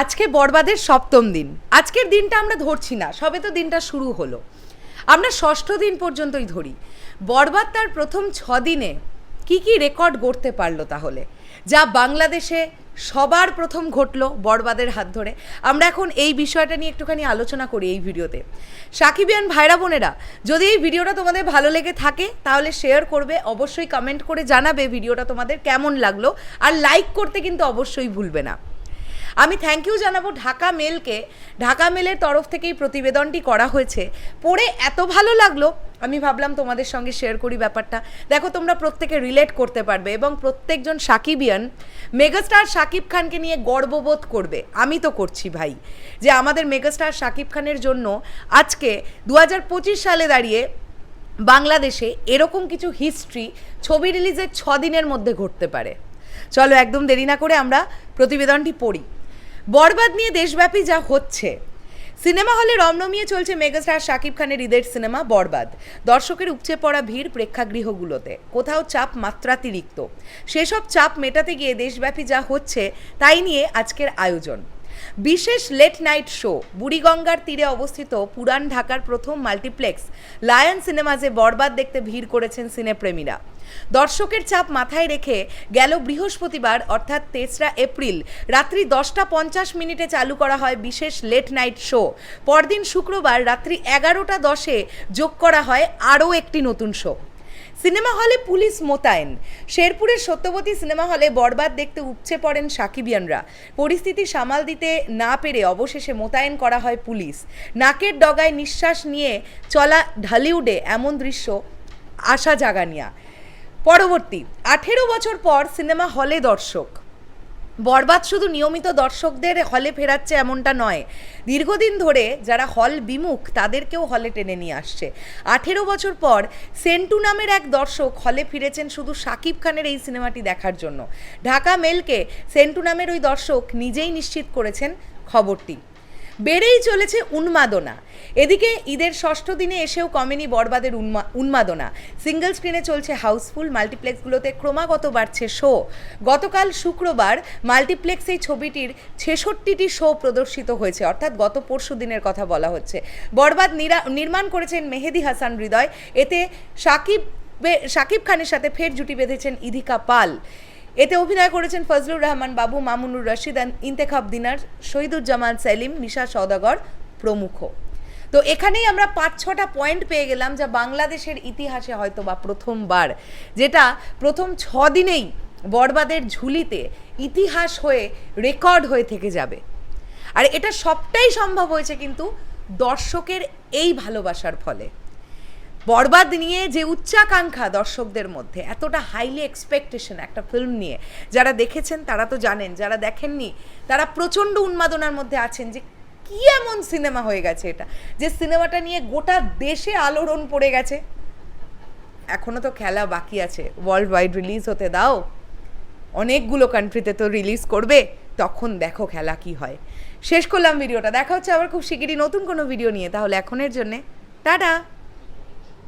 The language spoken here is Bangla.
আজকে বরবাদের সপ্তম দিন। আজকের দিনটা আমরা ধরছি না, সবে তো দিনটা শুরু হলো। আমরা ষষ্ঠ দিন পর্যন্তই ধরি। বরবাদ তার প্রথম ছ দিনে কি কি রেকর্ড গড়তে পারল তাহলে? যা বাংলাদেশে সবার প্রথম ঘটলো বরবাদের হাত ধরে। আমরা এখন এই বিষয়টা নিয়ে একটুখানি আলোচনা করি এই ভিডিওতে। সাকিবিয়ান ভাইরা বোনেরা, যদি এই ভিডিওটা তোমাদের ভালো লেগে থাকে, তাহলে শেয়ার করবে, অবশ্যই কমেন্ট করে জানাবে ভিডিওটা তোমাদের কেমন লাগল। আর লাইক করতে কিন্তু অবশ্যই ভুলবে না। আমি থ্যাংক ইউ জানাব ঢাকা মেলকে ঢাকা মেলের তরফ থেকে এই প্রতিবেদনটি করা হয়েছে। পড়ে এত ভালো লাগল, আমি ভাবলাম তোমাদের সঙ্গে শেয়ার করি ব্যাপারটা। দেখো, তোমরা প্রত্যেকে রিলেট করতে পারবে এবং প্রত্যেকজন সাকিবিয়ান মেগাস্টার সাকিব খানকে নিয়ে গর্ববোধ করবে। আমি তো করছি ভাই। যে আমাদের মেগাস্টার সাকিব খানের জন্য আজকে দু হাজার পঁচিশ সালে দাঁড়িয়ে বাংলাদেশে এরকম কিছু হিস্ট্রি ছবি রিলিজের ছ দিনের মধ্যে ঘটতে পারে। চলো, একদম দেরি না করে আমরা প্রতিবেদনটি পড়ি। বরবাদ নিয়ে দেশব্যাপী যা হচ্ছে। সিনেমা হলে রমরমিয়ে চলছে মেগাস্টার শাকিব খানের ঈদের সিনেমা বরবাদ। দর্শকের উপচে পড়া ভিড় প্রেক্ষাগৃহগুলোতে। কোথাও চাপ মাত্রাতিরিক্ত। সেসব চাপ মেটাতে গিয়ে দেশব্যাপী যা হচ্ছে, তাই নিয়ে আজকের আয়োজন। বিশেষ লেট নাইট শো, বুড়িগঙ্গার তীরে অবস্থিত পুরান ঢাকার প্রথম মাল্টিপ্লেক্স, লায়ন সিনেমাজে বরবাদ দেখতে ভিড় করেছেন সিনেপ্রেমীরা। দর্শকের চাপ মাথায় রেখে গেল বৃহস্পতিবার, অর্থাৎ তেসরা এপ্রিল। রাত্রি দশটা পঞ্চাশ মিনিটে চালু করা হয় বিশেষ লেট নাইট শো পরদিন শুক্রবার রাত্রি এগারোটা দশে যোগ করা হয় আরও একটি নতুন শো সিনেমা হলে পুলিশ মোতায়েন। শেরপুরের সত্যবতী সিনেমা হলে বরবাদ দেখতে উপচে পড়েন সাকিবিয়ানরা। পরিস্থিতি সামাল দিতে না পেরে অবশেষে মোতায়েন করা হয় পুলিশ। নাকের ডগায় নিঃশ্বাস নিয়ে চলা ঢালিউডে এমন দৃশ্য আশা জাগানিয়া। পরবর্তী, আঠেরো বছর পর সিনেমা হলে দর্শক। বরবাদ শুধু নিয়মিত দর্শকদের হলে ফেরাচ্ছে এমনটা নয়। দীর্ঘদিন ধরে যারা হল বিমুখ, তাদেরকেও হলে টেনে নিয়ে আসছে। আঠেরো বছর পর সেন্টু নামের এক দর্শক হলে ফিরেছেন শুধু শাকিব খানের এই সিনেমাটি দেখার জন্য। ঢাকা মেলকে সেন্টু নামের ওই দর্শক নিজেই নিশ্চিত করেছেন খবরটি। বেড়েই চলেছে উন্মাদনা। এদিকে ঈদের ষষ্ঠ দিনে এসেও কমেনি বরবাদের উন্মা, উন্মাদনা। সিঙ্গেল স্ক্রিনে চলছে হাউসফুল, মাল্টিপ্লেক্সগুলোতে ক্রমাগত বাড়ছে শো। গতকাল শুক্রবার মাল্টিপ্লেক্স এই ছবিটির ছেষট্টিটি শো প্রদর্শিত হয়েছে, অর্থাৎ গত পরশু দিনের কথা বলা হচ্ছে। বরবাদ নিরা, নির্মাণ করেছেন মেহেদি হাসান হৃদয়। এতে সাকিব সাকিব খানের সাথে ফের জুটি বেঁধেছেন ইধিকা পাল। এতে অভিনয় করেছেন ফজলুর রহমান বাবু, মামুনুর রশিদ ইন্তেখাব দিনার, শহীদুজ্জামান সেলিম, নিশা সওদাগর প্রমুখ। তো এখানেই আমরা পাঁচ, ছটা পয়েন্ট পেয়ে গেলাম যা বাংলাদেশের ইতিহাসে হয়তো বা প্রথমবার, যেটা প্রথম ছ দিনেই বরবাদের ঝুলিতে ইতিহাস হয়ে রেকর্ড হয়ে থেকে যাবে। আর এটা সবটাই সম্ভব হয়েছে কিন্তু দর্শকের এই ভালোবাসার ফলে। বরবাদ নিয়ে যে উচ্চাকাঙ্ক্ষা দর্শকদের মধ্যে, এতটা হাইলি এক্সপেকটেশন একটা ফিল্ম নিয়ে। যারা দেখেছেন তারা তো জানেন, যারা দেখেননি তারা প্রচণ্ড উন্মাদনার মধ্যে আছেন যে কি এমন সিনেমা হয়ে গেছে এটা? যে সিনেমাটা নিয়ে গোটা দেশে আলোড়ন পড়ে গেছে। এখনও তো খেলা বাকি আছে। ওয়ার্ল্ড ওয়াইড রিলিজ হতে দাও। অনেকগুলো কান্ট্রিতে তো রিলিজ করবে। তখন দেখো খেলা কি হয়। শেষ করলাম ভিডিওটা। দেখা হচ্ছে আবার খুব শিগগিরই নতুন কোনো ভিডিও নিয়ে। তাহলে এখনের জন্যে, টাটা!